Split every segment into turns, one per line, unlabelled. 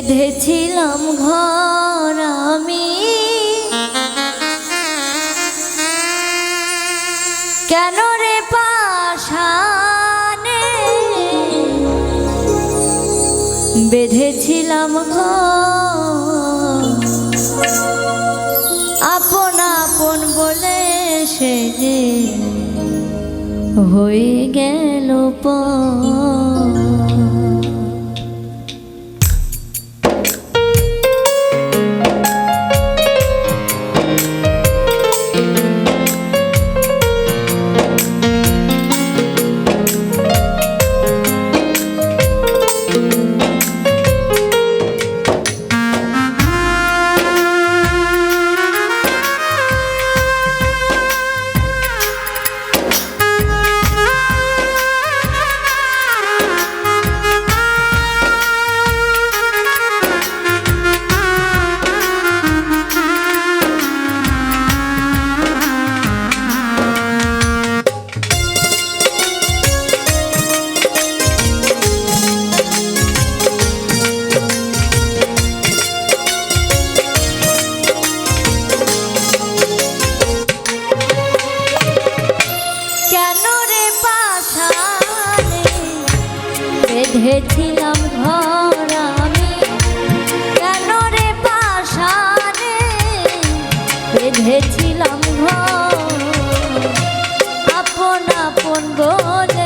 বেঁধেছিলাম ঘর আমি। কেন রে পাশানে বেঁধেছিলাম ঘর। আপন আপন বলে সে যে হয়ে গেল পা অঙ্গনে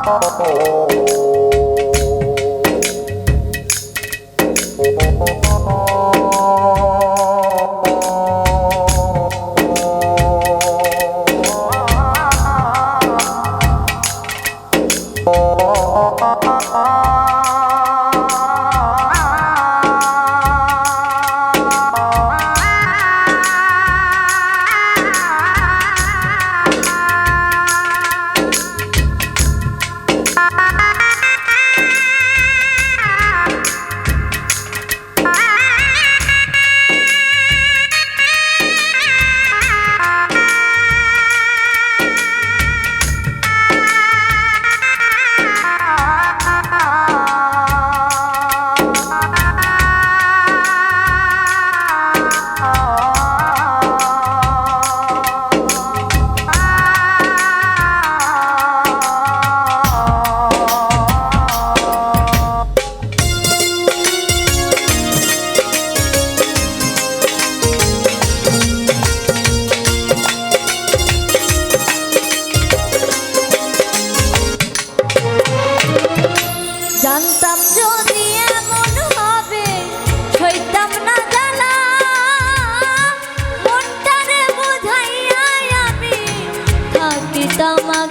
Oh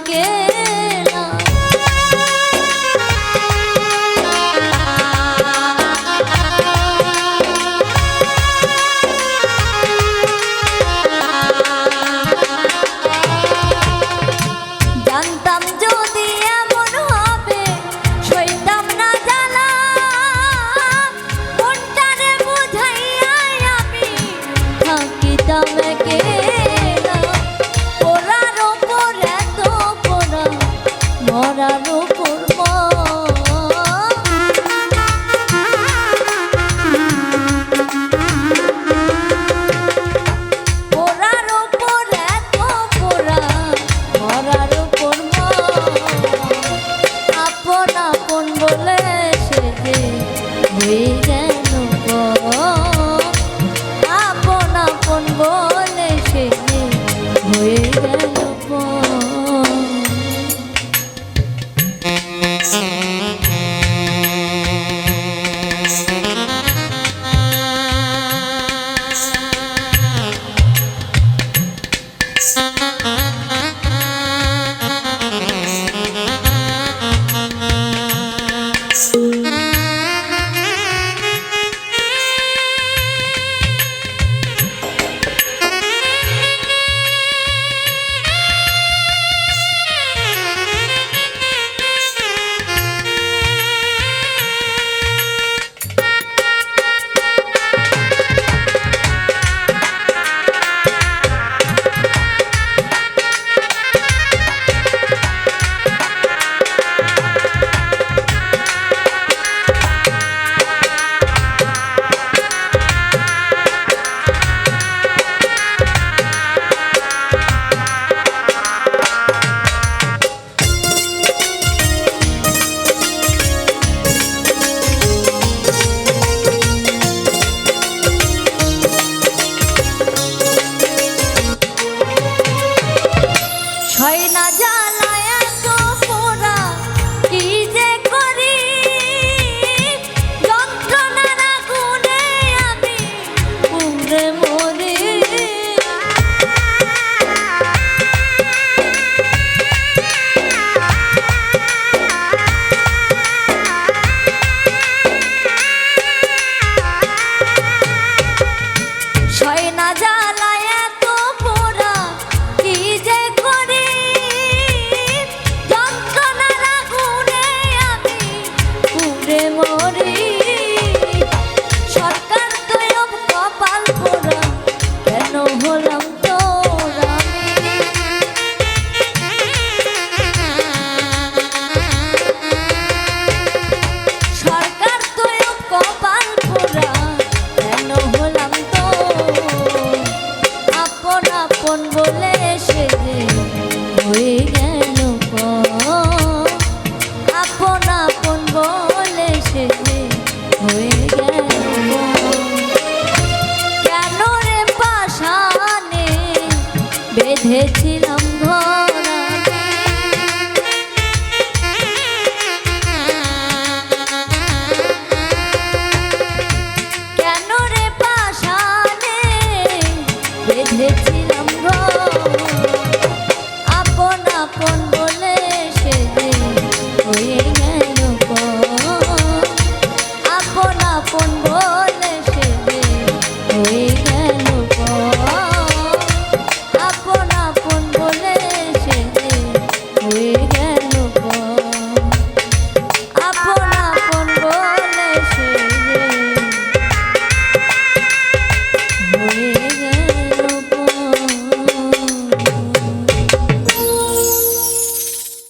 que বেঁধেছিলাম ধরা। কেন রে পাশানে বেঁধেছিলাম